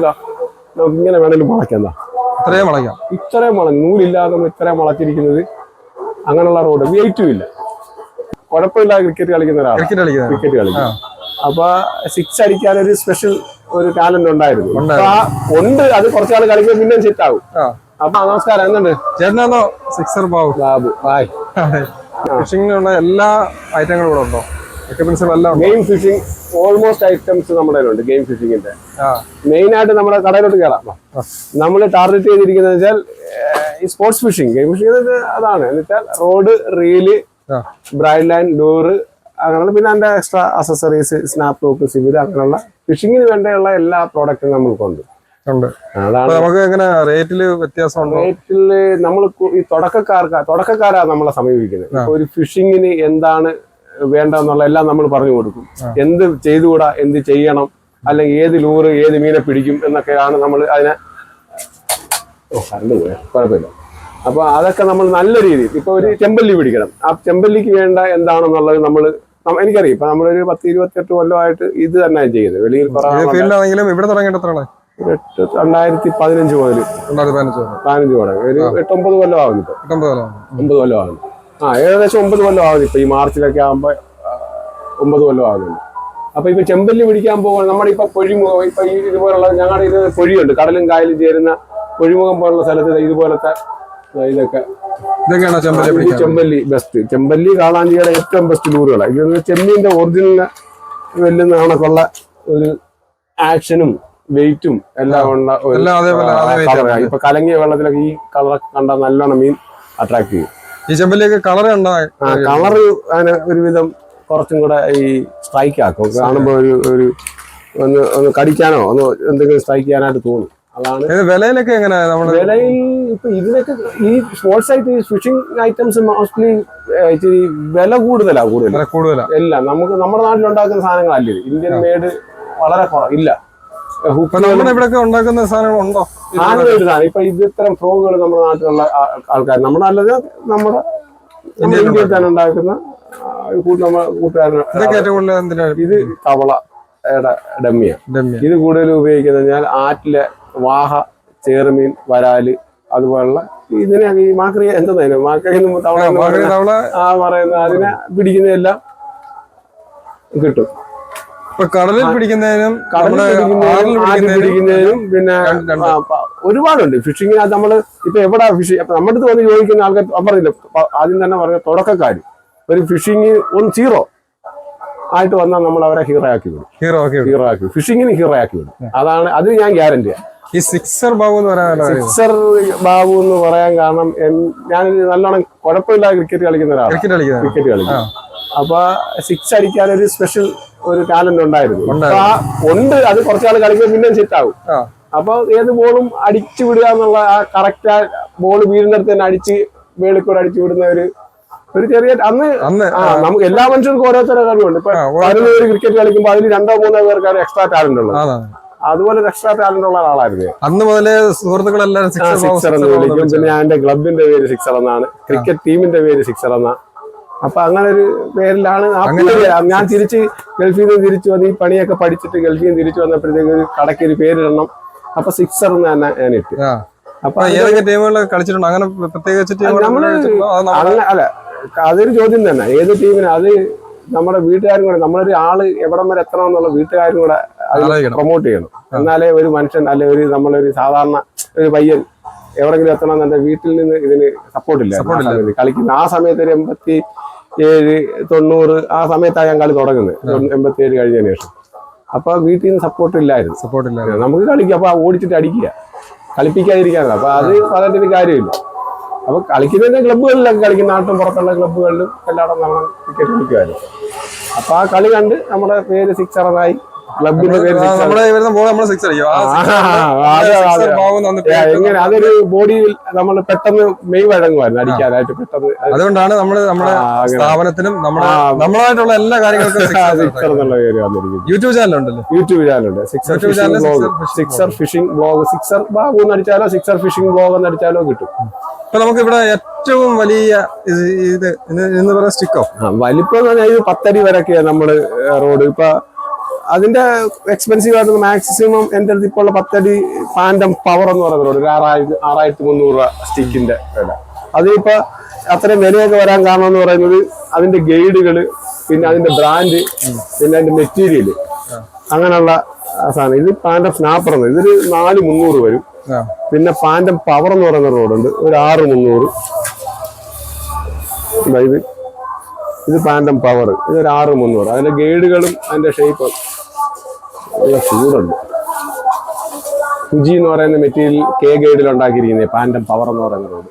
ഇതാ നമുക്ക് ഇങ്ങനെ വേണമെങ്കിലും മുളയ്ക്കാം. ഇത്രയും മുളയ്ക്കാം. ഇത്രയും വള നൂലില്ലാതെ നമ്മൾ ഇത്രയും മുളച്ചിരിക്കുന്നത് അങ്ങനെയുള്ള റോഡ്. വെയിറ്റും ഇല്ല. കുഴപ്പമില്ലാതെ ക്രിക്കറ്റ് കളിക്കുന്ന ഒരാളാണ്. ക്രിക്കറ്റ് കളിക്കും. അപ്പൊ സിക്സ് അടിക്കാൻ ഒരു സ്പെഷ്യൽ ഒരു ടാലന്റ് ഉണ്ടായിരുന്നു. ആ ഉണ്ട് അത് കുറച്ചാൾ കളിക്കുമ്പോൾ പിന്നെയും സെറ്റ് ആവും. അപ്പൊ നമസ്കാരം എന്തുണ്ട്? ചേട്ടനാണോ സിക്സർ ബാബു. ബാബു ബായ് ഫിഷിങ്ങിനുള്ള എല്ലാ ഐറ്റങ്ങളും ഇവിടെ ഉണ്ടോ? ഗെയിം ഫിഷിംഗ് ഓൾമോസ്റ്റ് ഐറ്റംസ് നമ്മുടെ ഉണ്ട് ഗെയിം ഫിഷിങ്ങിന്റെ ആ. മെയിൻ ആയിട്ട് നമ്മുടെ കടയിലോട്ട് കയറാം നമ്മൾ ടാർഗറ്റ് ചെയ്തിരിക്കുന്നത് വെച്ചാൽ ഈ സ്പോർട്സ് ഫിഷിംഗ് ഗെയിം ഫിഷിംഗ് അതാണ്. എന്ന് വെച്ചാൽ റോഡ് റീൽ ബ്രൈഡ് ലൈൻ ഡോറ് അങ്ങനെയുള്ള പിന്നെ അതിന്റെ extra accessories snap lock swivel അങ്ങനെയുള്ള ഫിഷിങ്ങിന് വേണ്ടിയുള്ള എല്ലാ പ്രോഡക്റ്റും നമ്മൾക്കുണ്ട് ഉണ്ട്. നമുക്ക് എങ്ങനെ റേറ്റിൽ വ്യത്യാസം ഉണ്ടോ റേറ്റിൽ നമ്മൾ ഈ തുടക്കക്കാർക്ക് തുടക്കക്കാരാണ് നമ്മളെ സമീപിക്കുന്നത്. ഒരു ഫിഷിങ്ങിന് എന്താണ് വേണ്ടതെന്നുള്ള എല്ലാം നമ്മൾ പറഞ്ഞു കൊടുക്കും. എന്ത് ചെയ്തുകൂടാ എന്ത് ചെയ്യണം അല്ലെങ്കിൽ ഏത് ലൂറ് ഏത് മീനെ പിടിക്കും എന്നൊക്കെയാണ് നമ്മൾ അതിനെ ഓ കറണ്ട് പോയ? കുഴപ്പമില്ല. അപ്പൊ അതൊക്കെ നമ്മൾ നല്ല രീതിയിൽ ഇപ്പൊ ഒരു ചെമ്പല്ലി പിടിക്കണം. ആ ചെമ്പല്ലിക്ക് വേണ്ട എന്താണെന്നുള്ളത് നമ്മൾ എനിക്കറിയാം. ഇപ്പൊ നമ്മളൊരു പത്ത് ഇരുപത്തെട്ട് കൊല്ലമായിട്ട് ഇത് തന്നെ ചെയ്യുന്നത് വെളിയിൽ പറഞ്ഞു ഇവിടെ എട്ട് രണ്ടായിരത്തി പതിനഞ്ച് മുതൽ. പതിനഞ്ച് മുതൽ. ഒരു എട്ടൊമ്പത് കൊല്ലം ആവുന്നു എട്ടൊമ്പത് കൊല്ലം ആകുന്നു ആ ഏകദേശം ഒമ്പത് കൊല്ലം ആകുന്നു ഇപ്പൊ ഈ മാർച്ചിലൊക്കെ ആകുമ്പോ ഒമ്പത് കൊല്ലം ആകുന്നുണ്ട് അപ്പൊ ഇപ്പൊ ചെമ്പല്ലി പിടിക്കാൻ പോകുമ്പോൾ നമ്മുടെ ഇപ്പൊ പൊഴിമുഖം ഇപ്പൊ ഈ ഇതുപോലുള്ള ഞങ്ങളുടെ ഇത് പൊഴിയുണ്ട്. കടലും കായലും ചേരുന്ന പൊഴിമുഖം പോലുള്ള സ്ഥലത്ത് ഇതുപോലത്തെ ഇതൊക്കെ. ഇതൊക്കെയാണോ ചെമ്പല്ലി ബെസ്റ്റ് ചെമ്പല്ലി കാളാഞ്ചിയുടെ ഏറ്റവും ബെസ്റ്റ് ലൂറുകളാണ് ഇത് ചെമ്മീന്റെ ഒറിജിനൽ വെല്ലുന്ന കണക്കുള്ള ഒരു ആക്ഷനും വെയിറ്റും എല്ലാം ഉള്ള ഒരു. ഇപ്പൊ കലങ്ങിയ വെള്ളത്തിലൊക്കെ ഈ കളർ കണ്ട നല്ലോണം മീൻ അട്രാക്ട് ചെയ്യും. ഈ ചെമ്പല്ലിയൊക്കെ കളർ കണ്ടാ കളർ അതിന് ഒരുവിധം കുറച്ചും കൂടെ ഈ സ്ട്രൈക്ക് ആക്കും. കാണുമ്പോൾ ഒരു ഒരു ഒന്ന് ഒന്ന് കടിക്കാനോ ഒന്ന് എന്തെങ്കിലും സ്ട്രൈക്ക് ചെയ്യാനായിട്ട് തോന്നും. അതാണ് വിലയിലൊക്കെ എങ്ങനെയാ നമ്മൾ വിലയിൽ ഇപ്പൊ ഇതിനൊക്കെ ഈ സ്പോർട്സ് ആയിട്ട് ഈ ഫിഷിംഗ് ഐറ്റംസ് മോസ്റ്റ്ലി ഇച്ചിരി വില കൂടുതലാ കൂടുതൽ കൂടുതലാ. എല്ലാം നമുക്ക് നമ്മുടെ നാട്ടിലുണ്ടാക്കുന്ന സാധനങ്ങളല്ലേ ഇന്ത്യൻ മേഡ് വളരെ കുറവ് ഇല്ല. ഇവിടെയൊക്കെ ഉണ്ടാക്കുന്ന സാധനങ്ങൾ ഉണ്ടോ? സാധനം. ഇപ്പൊ ഇത് ഇത്തരം ഫ്രോഗുകൾ നമ്മുടെ നാട്ടിലുള്ള ആൾക്കാർ. നമ്മുടെ അല്ലത് നമ്മുടെ ഇന്ത്യയിൽ തന്നെ. ഉണ്ടാക്കുന്ന കൂട്ടുകാരൻ ഇത് തവള ഡമ്മിയ. ഇത് കൂടുതൽ ഉപയോഗിക്കുന്നത് ഞാൻ ആറ്റിലെ വാഹ ചേറുമീൻ വരാൽ അതുപോലുള്ള ഇതിനെ ഈ മാക്രി എന്താ മാക്രി തവള. ആ പറയുന്ന അതിനെ പിടിക്കുന്നതെല്ലാം കിട്ടും. കടലിൽ പിടിക്കുന്നതിനും കടലിൽ പിടിക്കുന്നതിനും ആറ്റിൽ പിടിക്കുന്നതിനും പിടിക്കുന്നതിനും പിന്നെ ഒരുപാടുണ്ട്. ഫിഷിങ്ങിനകത്ത് നമ്മൾ ഇപ്പൊ എവിടെ ഫിഷ് അപ്പൊ നമ്മുടെ അടുത്ത് വന്ന് ചോദിക്കുന്ന ആൾക്കാർ പറയില്ല പറഞ്ഞില്ല ആദ്യം തന്നെ പറഞ്ഞ തുടക്കക്കാര്. ഒരു ഫിഷിങ് ഒന്ന് സീറോ ആയിട്ട് വന്നാൽ നമ്മൾ അവരെ ഹീറോ ആക്കി വിടും. ഹീറോ ആക്കി. ഹീറോ ആക്കി ഫിഷിങ്ങിന് ഹീറോ ആക്കി വിടും. അതാണ് അത് ഞാൻ ഗ്യാരണ്ടിയാണ് ഈ സിക്സർ ബാബു എന്ന് പറയാൻ സിക്സർ ബാബു എന്ന് പറയാൻ കാരണം ഞാൻ നല്ലോണം കുഴപ്പമില്ലാതെ ക്രിക്കറ്റ് കളിക്കുന്ന ഒരാളാണ് ക്രിക്കറ്റ് കളിക്കുന്നത് ക്രിക്കറ്റ് കളിക്കും അപ്പൊ സിക്സ് അടിക്കാൻ ഒരു സ്പെഷ്യൽ ഒരു ടാലന്റ് ഉണ്ടായിരുന്നു. ആ ഉണ്ട് അത് കുറച്ചാൾ കളിക്കുമ്പോൾ പിന്നെ സെറ്റ് ആകും ആ. അപ്പൊ ഏത് ബോളും അടിച്ചു വിടുക എന്നുള്ള ആ കറക്റ്റ് ആ ബോൾ വീഴുന്നിടത്ത് തന്നെ അടിച്ച് വേളിക്കൂടെ കൂടെ അടിച്ചു വിടുന്ന ഒരു ഒരു ചെറിയ അന്ന് നമുക്ക് എല്ലാ മനുഷ്യർക്കും ഓരോരുത്തരുടെ കഴിവുണ്ട്. ഇപ്പൊ ഒരു പതിനൊന്ന് പേര് ക്രിക്കറ്റ് കളിക്കുമ്പോൾ അതിൽ രണ്ടോ മൂന്നോ പേർക്കാണ് എക്സ്ട്രാ ടാലന്റ് ഉള്ളത്. അതുപോലെ എക്സ്ട്രാ ടാലന്റ് ഉള്ള ഒരാളായിരുന്നു അന്ന് മുതലേ സുഹൃത്തുക്കളെല്ലാം സിക്സർ എന്ന് വിളിക്കും. പിന്നെ എന്റെ ക്ലബിന്റെ പേര് സിക്സർ എന്നാണ്. ക്രിക്കറ്റ് ടീമിന്റെ പേര് സിക്സർ എന്നാ. അപ്പൊ അങ്ങനെ ഒരു പേരിലാണ് ഞാൻ തിരിച്ച് ഗൾഫിൽ നിന്ന് തിരിച്ചു വന്ന് ഈ പണിയൊക്കെ പഠിച്ചിട്ട് ഗൾഫിൽ നിന്ന് തിരിച്ചു വന്നപ്പോഴത്തേക്ക് ഒരു കടയ്ക്ക് ഒരു പേരിടണം. അപ്പൊ സിക്സർ എന്ന് തന്നെ ഞാൻ ഇട്ടു. അപ്പൊ ഏതൊക്കെ ടീമുകൾ കളിച്ചിട്ടുണ്ടോ? അങ്ങനെ പ്രത്യേകിച്ച് നമ്മൾ അല്ല അതൊരു ചോദ്യം തന്നെ. ഏത് ടീമിന് അത് നമ്മുടെ വീട്ടുകാരും കൂടെ നമ്മളൊരു ആൾ എവിടം വരെ എത്തണം എന്നുള്ള വീട്ടുകാരും കൂടെ. പ്രൊമോട്ട് ചെയ്യണം. എന്നാലേ ഒരു മനുഷ്യൻ അല്ലെ ഒരു നമ്മളൊരു സാധാരണ ഒരു പയ്യൻ എവിടെങ്കിലും എത്തണം എന്നെ വീട്ടിൽ നിന്ന് ഇതിന് സപ്പോർട്ടില്ല ഇല്ല. കളിക്കുന്ന ആ സമയത്ത് ഒരു എൺപത്തി ഏഴ് തൊണ്ണൂറ് ആ സമയത്താണ് ഞാൻ കളി തുടങ്ങുന്നത്. എൺപത്തി ഏഴ് കഴിഞ്ഞതിന് ശേഷം. അപ്പൊ വീട്ടിൽ നിന്ന് സപ്പോർട്ട് ഇല്ലായിരുന്നു. സപ്പോർട്ട് ഇല്ല നമുക്ക് കളിക്കുക അപ്പൊ ഓടിച്ചിട്ട് അടിക്കുക. കളിപ്പിക്കാതിരിക്കാനല്ല. അപ്പൊ അത് പറഞ്ഞിട്ട് കാര്യമില്ല. അപ്പൊ കളിക്കുന്ന ക്ലബ്ബുകളിലൊക്കെ കളിക്കും നാട്ടും പുറത്തുള്ള ക്ലബ്ബുകളിലും എല്ലായിടം നമ്മൾ ക്രിക്കറ്റ് കളിക്കുമായിരുന്നു. അപ്പൊ ആ കളി കണ്ട് നമ്മുടെ പേര് സിക്സറനായി ക്ലബിന്റെ പേര് എങ്ങനെ അതൊരു ബോഡിയിൽ നമ്മൾ പെട്ടെന്ന് മെയ് വഴങ്ങുമായിരുന്നു അടിക്കാനായിട്ട് പെട്ടെന്ന്. അത് അതുകൊണ്ടാണ് നമ്മൾ നമ്മുടെ. സ്ഥാപനത്തിനും നമ്മുടെ നമ്മളായിട്ടുള്ള എല്ലാ കാര്യങ്ങൾക്കും യൂട്യൂബ് ചാനൽ ഉണ്ടല്ലോ. യൂട്യൂബ് ചാനലുണ്ട് sixer fishing blog sixer fishing blog sixer Babu എന്ന് അടിച്ചാലോ സിക്സർ ഫിഷിംഗ് ബ്ലോഗ് എന്ന് അടിച്ചാലോ കിട്ടും. ഇപ്പൊ നമുക്ക് ഇവിടെ ഏറ്റവും വലിയ ഇത് എന്ന് പറയുന്ന സ്റ്റിക്കോ വലിപ്പം ഇത് പത്തടി വരെയൊക്കെയാണ് നമ്മൾ റോഡ്. ഇപ്പൊ അതിന്റെ എക്സ്പെൻസീവ് ആയിട്ട് മാക്സിമം എന്റെ അടുത്ത് ഇപ്പോൾ ഉള്ള പത്തടി പാൻഡം പവർ എന്ന് പറയുന്നത് ഒരു ആറായിരത്തി ആറായിരത്തി മുന്നൂറ് രൂപ സ്റ്റിക്കിന്റെ വില. അതിപ്പോ അത്രയും വിലയൊക്കെ വരാൻ കാരണം എന്ന് പറയുന്നത് അതിന്റെ ഗൈഡുകൾ പിന്നെ അതിന്റെ ബ്രാൻഡ് പിന്നെ അതിന്റെ മെറ്റീരിയൽ അങ്ങനെയുള്ള സാധനം. ഇത് പാൻഡം സ്നാപ്പർ എന്ന്. ഇതൊരു നാല് മുന്നൂറ് വരും. പിന്നെ പാൻഡം പവർ എന്ന് പറയുന്ന റോഡുണ്ട് ഒരു ആറ് മുന്നൂറ്. ഇതാ ഇത്. ഇത് പാൻഡം പവർ ഇതൊരു ആറ് മുന്നൂറ്. അതിന്റെ ഗൈഡുകളും അതിന്റെ ഷേപ്പ് ചൂടുണ്ട്. കുജി എന്ന് പറയുന്ന മെറ്റീരിയൽ കെ ഗൈഡിൽ ഉണ്ടാക്കിയിരിക്കുന്നത് പാന്റം പവർ എന്ന് പറയുന്ന റോഡ്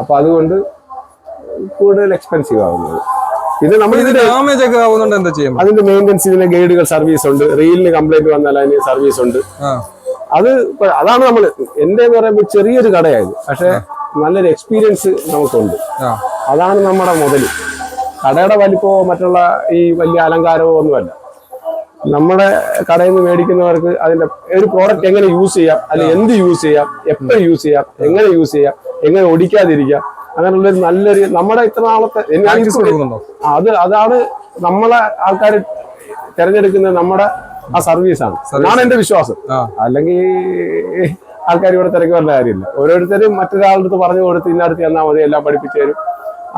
അപ്പൊ അതുകൊണ്ട് കൂടുതൽ എക്സ്പെൻസീവ് ആവുന്നത്. പിന്നെ നമ്മൾ ഇത് ഡാമേജ് ഒക്കെ ആവുന്നുണ്ട് എന്താ ചെയ്യും അതിന്റെ മെയിന്റെനൻസ് ഇതിന് ഗൈഡുകൾ സർവീസ് ഉണ്ട്. റീലിന് കംപ്ലൈന്റ് വന്നാൽ അതിന് സർവീസ് ഉണ്ട്. അത് അതാണ് നമ്മൾ എന്റെ പറയുമ്പോൾ ചെറിയൊരു കടയായത്. പക്ഷെ നല്ലൊരു എക്സ്പീരിയൻസ് നമുക്കുണ്ട്. അതാണ് നമ്മുടെ മുതൽ കടയുടെ വലിപ്പമോ മറ്റുള്ള ഈ വലിയ അലങ്കാരമോ ഒന്നുമല്ല. നമ്മുടെ കടയിൽ നിന്ന് മേടിക്കുന്നവർക്ക് അതിന്റെ ഒരു പ്രോഡക്റ്റ് എങ്ങനെ യൂസ് ചെയ്യാം അല്ലെങ്കിൽ എന്ത് യൂസ് ചെയ്യാം എപ്പോ യൂസ് ചെയ്യാം എങ്ങനെ യൂസ് ചെയ്യാം എങ്ങനെ ഒടിക്കാതിരിക്കാം അങ്ങനെയുള്ള ഒരു നല്ലൊരു നമ്മുടെ ഇത്ര നാളത്തെ അത് അതാണ് നമ്മളെ ആൾക്കാർ തിരഞ്ഞെടുക്കുന്ന നമ്മുടെ ആ സർവീസാണ് അതാണ് എന്റെ വിശ്വാസം. അല്ലെങ്കിൽ ആൾക്കാർ ഇവിടെ തിരക്ക് വരേണ്ട കാര്യമില്ല. ഓരോരുത്തരും മറ്റൊരാളുടെ അടുത്ത് പറഞ്ഞു കൊടുത്ത് ഇന്നടുത്ത് ചെന്നാൽ മതി എല്ലാം പഠിപ്പിച്ചു തരും.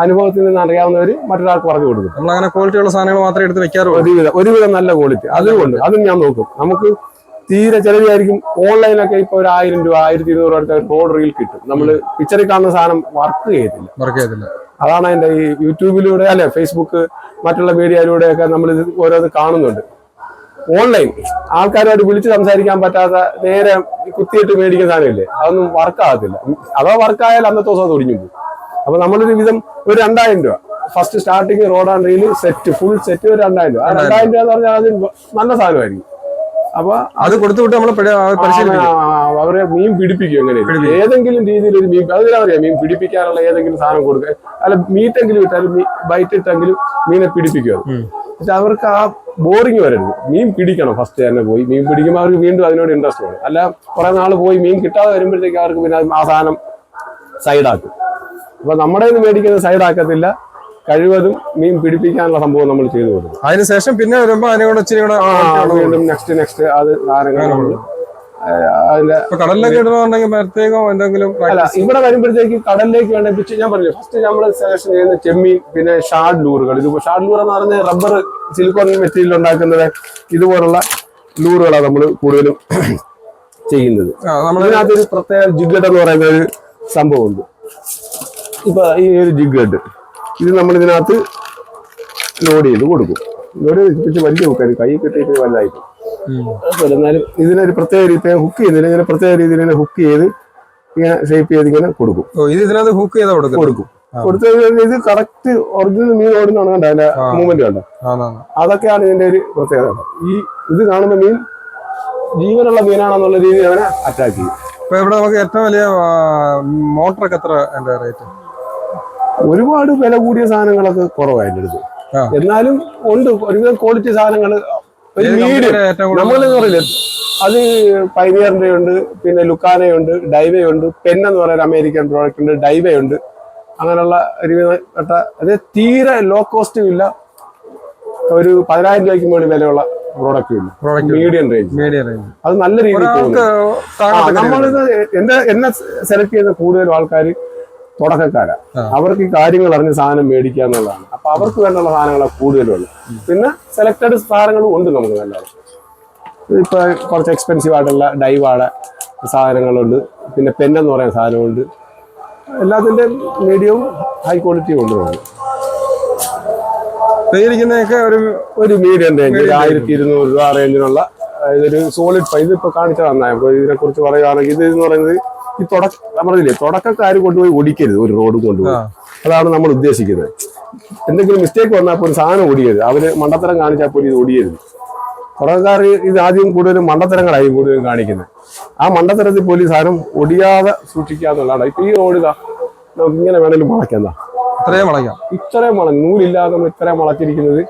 അനുഭവത്തിൽ നിന്ന് അറിയാവുന്നവർ മറ്റൊരാൾക്ക് പറഞ്ഞു കൊടുക്കും. നമ്മൾ അങ്ങനെ ക്വാളിറ്റിയുള്ള സാധനങ്ങൾ മാത്രമേ എടുത്ത് വെക്കാറുള്ളൂ. ഒരുവിധം ഒരുവിധം നല്ല ക്വാളിറ്റി അതുകൊണ്ട് അതും ഞാൻ നോക്കും. നമുക്ക് തീരെ ചിലവായിരിക്കും ഓൺലൈനൊക്കെ ഇപ്പൊ ഒരു ആയിരം രൂപ ആയിരത്തി ഇരുന്നൂറ് രൂപ റോഡ് റീൽ കിട്ടും. നമ്മൾ പിക്ചറിൽ കാണുന്ന സാധനം വർക്ക് ചെയ്യത്തില്ല. വർക്ക് ചെയ്തില്ല അതാണ് അതിന്റെ ഈ യൂട്യൂബിലൂടെ അല്ലെ ഫേസ്ബുക്ക് മറ്റുള്ള മീഡിയയിലൂടെ ഒക്കെ നമ്മൾ ഇത് ഓരോന്ന് കാണുന്നുണ്ട്. ഓൺലൈൻ ആൾക്കാരോട് വിളിച്ച് സംസാരിക്കാൻ പറ്റാത്ത നേരെ കുത്തിയിട്ട് മേടിക്കുന്ന സാധനമില്ലേ? അതൊന്നും വർക്ക് ആകത്തില്ല. അഥവാ വർക്കായാൽ അന്നത്തെ ദിവസം അത് ഒടിഞ്ഞു പോകും അപ്പൊ നമ്മളൊരു വിധം ഒരു രണ്ടായിരം രൂപ. First starting rod and reel set full set ഒരു രണ്ടായിരം രൂപ. ആ രണ്ടായിരം രൂപ എന്ന് പറഞ്ഞാൽ അത് നല്ല സാധനമായിരിക്കും. അപ്പൊ അത് കൊടുത്തു വിട്ട് നമ്മൾ അവരെ മീൻ പിടിപ്പിക്കും എങ്ങനെ? ഏതെങ്കിലും രീതിയിൽ ഒരു മീൻ അതിനാ പറയാ മീൻ പിടിപ്പിക്കാനുള്ള ഏതെങ്കിലും സാധനം കൊടുക്കുക അല്ല മീറ്റെങ്കിലും ഇട്ടാലും ബൈറ്റ് ഇട്ടെങ്കിലും മീനെ പിടിപ്പിക്കുക പക്ഷെ അവർക്ക് ആ ബോറിങ് വരരുത്. മീൻ പിടിക്കണം ഫസ്റ്റ് തന്നെ പോയി. മീൻ പിടിക്കുമ്പോൾ അവർക്ക് വീണ്ടും അതിനോട് ഇൻട്രസ്റ്റ് വരും അല്ല കുറെ നാൾ പോയി മീൻ കിട്ടാതെ വരുമ്പോഴത്തേക്ക് അവർക്ക് പിന്നെ ആ സാധനം സൈഡാക്കും അപ്പൊ നമ്മുടെ മേടിക്കുന്ന സൈഡ് ആക്കത്തില്ല. സൈഡാക്കത്തില്ല കഴിവതും മീൻ പിടിപ്പിക്കാനുള്ള സംഭവം നമ്മൾ ചെയ്തു കൊടുക്കും. അതിനുശേഷം പിന്നെ വരുമ്പോ അതിനെ കൂടെ ഇച്ചിരി വീണ്ടും നെക്സ്റ്റ് നെക്സ്റ്റ് അത് അതിന്റെ കടലിലേക്ക് ഇടണമെന്നുണ്ടെങ്കിൽ പ്രത്യേകം എന്തെങ്കിലും അല്ല ഇവിടെ വരുമ്പോഴത്തേക്ക് കടലിലേക്ക് വേണമെങ്കിൽ ഞാൻ പറഞ്ഞു ഫസ്റ്റ് നമ്മൾ സെലക്ഷൻ ചെയ്യുന്ന ചെമ്മീൻ പിന്നെ ഷാഡ് ലൂറുകൾ. ഇത് ഷാഡ് ലൂർ എന്ന് പറഞ്ഞ റബ്ബർ സിലിക്കോൺ മെറ്റീരിയൽ ഉണ്ടാക്കുന്നത് ഇതുപോലുള്ള ലൂറുകളാണ് നമ്മൾ കൂടുതലും ചെയ്യുന്നത്. ഇതിനകത്തൊരു പ്രത്യേക ജിഗഡ് എന്ന് പറയുന്ന ഒരു സംഭവമുണ്ട്. ഇപ്പൊ ഈ ഒരു ജിഗഡ് ഇത് നമ്മൾ ഇതിനകത്ത് ലോഡ് ചെയ്ത് കൊടുക്കും. ലോഡ് ചെയ്ത് വലിയ ഹുക്കാരി കൈ കെട്ടിയിട്ട് വലുതായിട്ട് എന്നാലും ഇതിനൊരു പ്രത്യേക രീതിയിൽ ഹുക്ക് ചെയ്യുന്നില്ല ഇങ്ങനെ പ്രത്യേക രീതിയിൽ ഇങ്ങനെ ഹുക്ക് ചെയ്ത് ഇങ്ങനെ ഷേപ്പ് ചെയ്ത് ഇങ്ങനെ കൊടുക്കും. ഇത് ഇതിനകത്ത് ഹുക്ക് ചെയ്ത് കൊടുക്കും. കൊടുക്കും കൊടുത്തു കഴിഞ്ഞാൽ ഇത് കറക്റ്റ് ഒറിജിനൽ മീൻ ഓടുന്നതാണ് കണ്ടോ അതിന്റെ മൂവ്മെന്റ് കണ്ടോ അതൊക്കെയാണ് ഇതിന്റെ ഒരു പ്രത്യേകത. ഈ ഇത് കാണുന്ന മീൻ ജീവനുള്ള മീനാണെന്നുള്ള രീതിയിൽ അവനെ അറ്റാക്ക് ചെയ്യും. ഇപ്പൊ ഇവിടെ നമുക്ക് ഏറ്റവും വലിയ മോട്ടറൊക്കെ എത്ര എന്താ റേറ്റ് ഒരുപാട് വില കൂടിയ സാധനങ്ങളൊക്കെ കുറവാണ് എന്റെ അടുത്ത്. ആ. എന്നാലും ഉണ്ട്. ഒരുവിധം ക്വാളിറ്റി സാധനങ്ങൾ ഒരു മീഡിയം പറയില്ല അത് പൈനിയറിന്റെ ഉണ്ട് പിന്നെ ലുക്കാനയുണ്ട് ഡൈവയുണ്ട് പെൻ എന്ന് പറയുന്ന അമേരിക്കൻ പ്രോഡക്റ്റ് ഉണ്ട് ഡൈവയുണ്ട് അങ്ങനെയുള്ള ഒരുവിധപ്പെട്ട അത് തീരെ ലോ കോസ്റ്റും ഇല്ല. ഒരു പതിനായിരം രൂപയ്ക്ക് മുകളിൽ വിലയുള്ള പ്രോഡക്റ്റ് ഇല്ല. മീഡിയം റേഞ്ച് മീഡിയം റേഞ്ച് അത് നല്ല രീതിയിൽ നമ്മളിത് എന്റെ എന്നെ സെലക്ട് ചെയ്യുന്ന കൂടുതലും ആൾക്കാർ തുടക്കക്കാരാ. അവർക്ക് ഈ കാര്യങ്ങൾ അറിഞ്ഞ് സാധനം മേടിക്കുക എന്നുള്ളതാണ്. അപ്പൊ അവർക്ക് വേണ്ടുള്ള സാധനങ്ങളാണ് കൂടുതലുള്ളത്. പിന്നെ സെലക്ടഡ് സാധനങ്ങളും ഉണ്ട് നമുക്ക് നല്ലത് ഇപ്പൊ കുറച്ച് എക്സ്പെൻസീവ് ആയിട്ടുള്ള ഡൈവാടെ സാധനങ്ങളുണ്ട്. പിന്നെ പെന്നെന്ന് പറയുന്ന സാധനമുണ്ട്. എല്ലാത്തിന്റെ മീഡിയവും ഹൈ ക്വാളിറ്റിയും ഉണ്ട്. നമുക്ക് ഒരു ഒരു മീഡിയം റേഞ്ച് ആയിരത്തി ഇരുന്നൂറ് രൂപ റേഞ്ചിനുള്ള ഇതൊരു സോളിഡ് ഫൈവ് ഇപ്പൊ കാണിച്ചു തന്നെ. അപ്പൊ ഇതിനെ കുറിച്ച് പറയുകയാണെങ്കിൽ ഇത് എന്ന് പറയുന്നത് ഈ തുടക്ക പറഞ്ഞില്ലേ തുടക്കക്കാർ കൊണ്ടുപോയി ഓടിക്കരുത് ഒരു റോഡ് കൊണ്ടുപോയി. അതാണ് നമ്മൾ ഉദ്ദേശിക്കുന്നത്. എന്തെങ്കിലും മിസ്റ്റേക്ക് വന്നാൽ പോലും സാധനം ഓടിയരുത് അവർ മണ്ടത്തരം കാണിച്ചാൽ പോലും ഇത് ഓടിയരുത് തുടക്കക്കാർ ഇത് ആദ്യം കൂടുതലും മണ്ടത്തരങ്ങളായി കൂടുതലും കാണിക്കുന്നത്. ആ മണ്ടത്തരത്തിൽ പോലും സാധനം ഒടിയാതെ സൂക്ഷിക്കുക എന്നുള്ളതാണ്. ഇപ്പൊ ഈ റോഡ് നമുക്ക് ഇങ്ങനെ വേണേലും വളയ്ക്കാം ഇത്രയും വളയ്ക്കാം. ഇത്രയും വള നൂലില്ലാതെ നമ്മൾ ഇത്രയും വളച്ചിരിക്കുന്നത്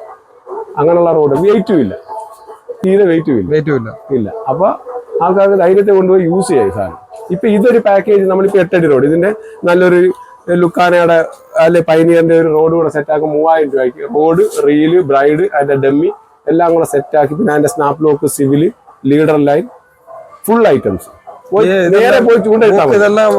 അങ്ങനെയുള്ള റോഡ് വെയിറ്റും ഇല്ല. തീരെ വെയിറ്റും ഇല്ല. വെയിറ്റും ഇല്ല. ഇല്ല. അപ്പൊ ആൾക്കാർക്ക് ധൈര്യത്തെ കൊണ്ടുപോയി യൂസ് ചെയ്യാം സാധനം. ഇപ്പൊ ഇതൊരു പാക്കേജ് നമ്മളിപ്പോ എട്ടടി റോഡ് ഇതിന്റെ നല്ലൊരു ലുക്കാനയുടെ അല്ലെ പൈനിയറിന്റെ ഒരു റോഡ് കൂടെ സെറ്റ് ആക്കും. മൂവായിരം രൂപയ്ക്ക്. റോഡ് റീൽ ബ്രൈഡ് അതിന്റെ ഡമ്മി എല്ലാം കൂടെ സെറ്റ് ആക്കി. പിന്നെ അതിന്റെ snap lock swivel leader line full items നേരെ പോയി ചൂണ്ടെടുത്താൽ ഇതെല്ലാം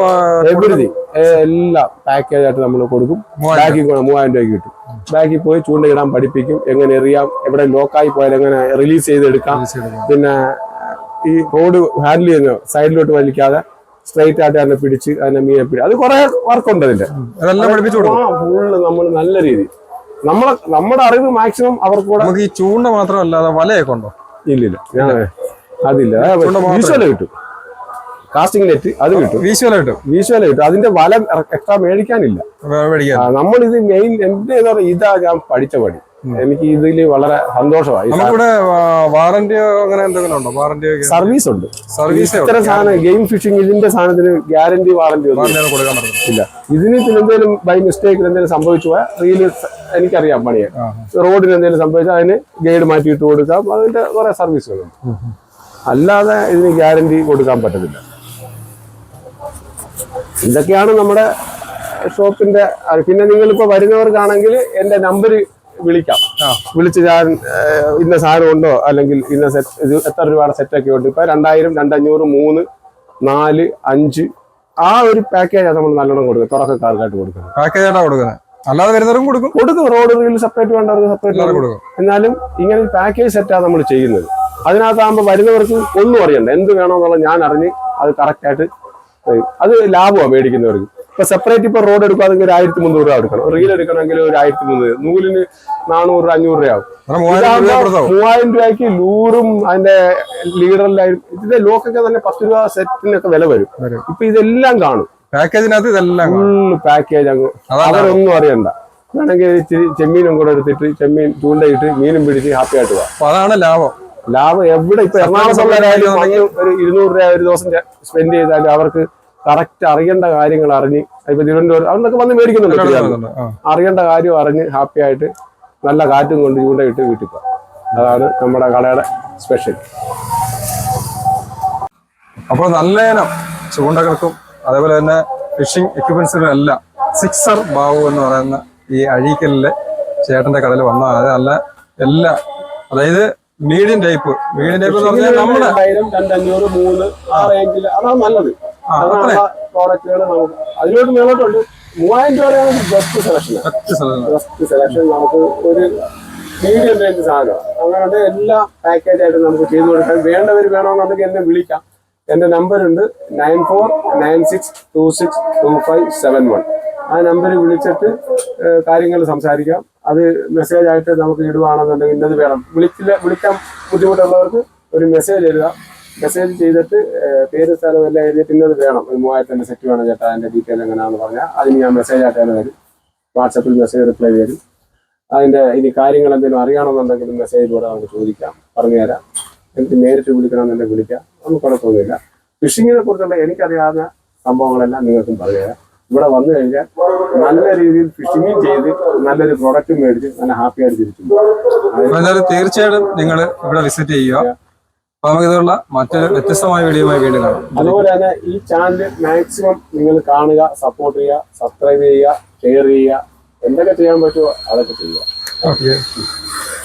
എല്ലാം പാക്കേജ് ആയിട്ട് നമ്മൾ കൊടുക്കും. ബാക്കിൽ മൂവായിരം രൂപയ്ക്ക് കിട്ടും. ബാക്കിൽ പോയി ചൂണ്ടയിടാൻ പഠിപ്പിക്കും. എങ്ങനെ എറിയാം എവിടെ ലോക്കായി പോയാൽ എങ്ങനെ റിലീസ് ചെയ്തെടുക്കാം? പിന്നെ ഈ റോഡ് ഹാൻഡിൽ ചെയ്യുന്ന സൈഡിലോട്ട് വലിക്കാതെ സ്ട്രൈറ്റ് ആയിട്ട് അതിനെ പിടിച്ച് അതിനെ മീനെ പിടി അത് കുറെ വർക്കുണ്ട് അതിന്റെ. അതെല്ലാം പഠിപ്പിച്ചു കൊടുക്കും. ഫുള്ള് നമ്മൾ നല്ല രീതി. നമ്മളെ നമ്മുടെ അറിവ് മാക്സിമം അവർക്ക് കൂടെ നമുക്ക് ഈ ചൂണ്ട മാത്രമല്ല വലയൊക്കെ ഉണ്ടോ? ഇല്ലില്ല. ഞാൻ അതില്ല. കിട്ടും. കാസ്റ്റിംഗ് നെറ്റ് അത് കിട്ടും. വീശുവല കിട്ടും. വീശുവല കിട്ടും. അതിന്റെ വല എക്സ്ട്രാ മേടിക്കാനില്ല. നമ്മൾ ഇത് മെയിൻ എന്റെ ഇതാ ഞാൻ പഠിച്ച പണി എനിക്ക് ഇതിൽ വളരെ സന്തോഷമായി. അങ്ങനെ എന്തെങ്കിലും ഉണ്ടോ? വാറന്റി സർവീസ് ഉണ്ട്. സർവീസ് ഇത്ര സാധനം ഗെയിം ഫിഷിംഗ് ഇതിന്റെ സാധനത്തിന് ഗ്യാരണ്ടി വാറന്റി ഒന്നും കൊടുക്കാൻ ഇല്ല. ഇതിന് എന്തെങ്കിലും ബൈ മിസ്റ്റേക്ക് എന്തെങ്കിലും സംഭവിച്ചു പോയാൽ റീൽ എനിക്കറിയാം പണിയെ. റോഡിന് എന്തെങ്കിലും സംഭവിച്ചാൽ അതിന് ഗൈഡ് മാറ്റിയിട്ട് കൊടുക്കാം. അതിന്റെ കുറെ സർവീസുകളുണ്ട് അല്ലാതെ ഇതിന് ഗ്യാരണ്ടി കൊടുക്കാൻ പറ്റത്തില്ല. ഇതൊക്കെയാണ് നമ്മുടെ ഷോപ്പിന്റെ പിന്നെ നിങ്ങളിപ്പോ വരുന്നവർക്കാണെങ്കിൽ എന്റെ നമ്പർ വിളിക്കാം. വിളിച്ച് ഞാൻ ഇന്ന സാധനം ഉണ്ടോ? അല്ലെങ്കിൽ ഇന്ന സെറ്റ് എത്ര രൂപയുടെ സെറ്റ് ഒക്കെ ഉണ്ട്? ഇപ്പൊ രണ്ടായിരം രണ്ടഞ്ഞൂറ് മൂന്ന് നാല് അഞ്ച് ആ ഒരു പാക്കേജാണ് നമ്മൾ നല്ലോണം കൊടുക്കുക തുറക്കക്കാർക്കായിട്ട് കൊടുക്കുന്നത്. പാക്കേജായിട്ടാണ് കൊടുക്കുന്നത്. അല്ലാതെ വരുന്നവരും കൊടുക്കും. കൊടുക്കും. റോഡ് റീൽ സെപ്പറേറ്റ് വേണ്ടവർക്ക് സെപ്പറേറ്റ് കൊടുക്കും. എന്നാലും ഇങ്ങനെ പാക്കേജ് സെറ്റാണ് നമ്മൾ ചെയ്യുന്നത്. അതിനകത്താകുമ്പോൾ വരുന്നവർക്ക് ഒന്നും അറിയണ്ട. എന്ത് വേണമെന്നുള്ള ഞാൻ അറിഞ്ഞ് അത് കറക്റ്റ് ആയിട്ട് ചെയ്യും. അത് ലാഭമാണ് മേടിക്കുന്നവർക്ക്. ഇപ്പൊ സെപ്പറേറ്റ് ഇപ്പൊ റോഡ് എടുക്കുകയാണെങ്കിൽ ഒരു ആയിരത്തി മുന്നൂറ് രൂപ എടുക്കണം. റീൽ എടുക്കണമെങ്കിൽ ഒരു ആയിരത്തി മുന്നൂറ് നൂലിന് നാനൂറ് അഞ്ഞൂറ് രൂപ ആവും മൂവായിരം രൂപയ്ക്ക് ലൂറും അതിന്റെ ലീഡറിലായും ഇതിന്റെ ലോക്കൊക്കെ തന്നെ പത്ത് രൂപ സെറ്റിനൊക്കെ വില വരും. ഇപ്പൊ ഇതെല്ലാം കാണും. പാക്കേജിനകത്ത് ഇതെല്ലാം. ഫുള്ള് പാക്കേജ് അങ്ങ്. അതൊന്നും അവരൊന്നും അറിയണ്ട. വേണമെങ്കിൽ ഇച്ചിരി ചെമ്മീനും കൂടെ എടുത്തിട്ട് ചെമ്മീൻ ചൂണ്ടയിട്ട് മീനും പിടിച്ച് ഹാപ്പി ആയിട്ട് പോവാം അതാണ് ലാഭം. ലാഭം എവിടെ ഇപ്പൊ എറണാകുളത്തുള്ളവരായാലും വന്ന് ഒരു ഇരുന്നൂറ് രൂപ ഒരു ദിവസം സ്പെൻഡ് ചെയ്താലും അവർക്ക് കറക്റ്റ് അറിയേണ്ട കാര്യങ്ങൾ അറിഞ്ഞ് ഇപ്പൊ തിരുവനന്തപുരം അവരൊക്കെ വന്ന് മേടിക്കുന്നുണ്ട്. അറിയേണ്ട കാര്യം അറിഞ്ഞ് ഹാപ്പി ആയിട്ട് നല്ല കാറ്റും കൊണ്ട് ചൂണ്ട ഇട്ട് വീട്ടിൽ പോകാം അതാണ് നമ്മുടെ കടയുടെ സ്പെഷ്യൽ അപ്പോൾ നല്ല ഇനം ചൂണ്ടകൾക്കും അതേപോലെ തന്നെ ഫിഷിംഗ് എക്യുപ്മെന്റ്സിനും എല്ലാം സിക്സർ ബാവു എന്ന് പറയുന്ന ഈ അഴീക്കലിലെ ചേട്ടന്റെ കടയിൽ വന്നാൽ നല്ല എല്ലാ അതായത് മീഡിയം ടൈപ്പ് മീഡിയം ടൈപ്പ് എന്ന് പറഞ്ഞാൽ നമ്മുടെ രണ്ടായിരം രണ്ടഞ്ഞൂറ് മൂന്ന് ആ റേഞ്ചിൽ അതാണ് നല്ലത്. ആ, അത്രേ. പ്രോഡക്റ്റുകൾ നമുക്ക് അതിലോട്ട് മേലോട്ടുണ്ട്. മൂവായിരം രൂപ ബെസ്റ്റ് സെലക്ഷൻ ബെസ്റ്റ് സെലക്ഷൻ നമുക്ക് ഒരു മീഡിയം റേഞ്ച് സാധനം. അങ്ങനെ എല്ലാ പാക്കേജ് ആയിട്ട് നമുക്ക് ചെയ്തു കൊടുക്കാം. വേണ്ടവർ വേണമെന്നുണ്ടെങ്കിൽ എന്നെ വിളിക്കാം. എന്റെ നമ്പർ ഉണ്ട്. Nine four nine six two six two five seven one. ആ നമ്പറിൽ വിളിച്ചിട്ട് കാര്യങ്ങൾ സംസാരിക്കാം. അത് മെസ്സേജ് ആയിട്ട് നമുക്ക് ഇടുവാണെന്നുണ്ടെങ്കിൽ ഇന്നത് വേണം. വിളിച്ചില്ല വിളിക്കാൻ ബുദ്ധിമുട്ടുള്ളവർക്ക് ഒരു മെസ്സേജ് എഴുതുക മെസ്സേജ് ചെയ്തിട്ട് പേര് സ്ഥലം എല്ലാം എഴുതിയിട്ട് ഇന്നത് വേണം. ഒരു മൂവായിരത്തിന്റെ സെറ്റ് വേണം ചേട്ടാ അതിന്റെ ഡീറ്റെയിൽ എങ്ങനെയാണെന്ന് പറഞ്ഞാൽ. അതിന് ഞാൻ മെസ്സേജ് ആയിട്ട് തന്നെ വരും. വാട്സപ്പിൽ മെസ്സേജ് റിപ്ലൈ വരും. അതിന്റെ ഇനി കാര്യങ്ങൾ എന്തെങ്കിലും മെസ്സേജ് മെസ്സേജിലൂടെ നമുക്ക് ചോദിക്കാം. പറഞ്ഞുതരാം എനിക്ക് നേരിട്ട് വിളിക്കണമെന്നുണ്ടെങ്കിൽ വിളിക്കാം. നമുക്ക് കുഴപ്പമൊന്നുമില്ല ഫിഷിങ്ങിനെ കുറിച്ചുള്ള എനിക്കറിയാവുന്ന സംഭവങ്ങളെല്ലാം നിങ്ങൾക്കും പറഞ്ഞുതരാം ഇവിടെ വന്നു കഴിഞ്ഞാൽ നല്ല രീതിയിൽ ഫിഷിങ്ങും ചെയ്ത് നല്ലൊരു പ്രൊഡക്റ്റ് മേടിച്ച് നല്ല ഹാപ്പി ആയിട്ട് തിരിച്ചു. തീർച്ചയായിട്ടും നിങ്ങൾ ഇവിടെ വിസിറ്റ് ചെയ്യുക. മറ്റൊരു വ്യത്യസ്തമായ വീഡിയോയുമായി വീണ്ടും കാണാം. അതുപോലെ തന്നെ ഈ ചാനൽ മാക്സിമം നിങ്ങൾ കാണുക സപ്പോർട്ട് ചെയ്യുക സബ്സ്ക്രൈബ് ചെയ്യുക ഷെയർ ചെയ്യുക എന്തൊക്കെ ചെയ്യാൻ പറ്റുമോ അതൊക്കെ ചെയ്യുക. ഓക്കെ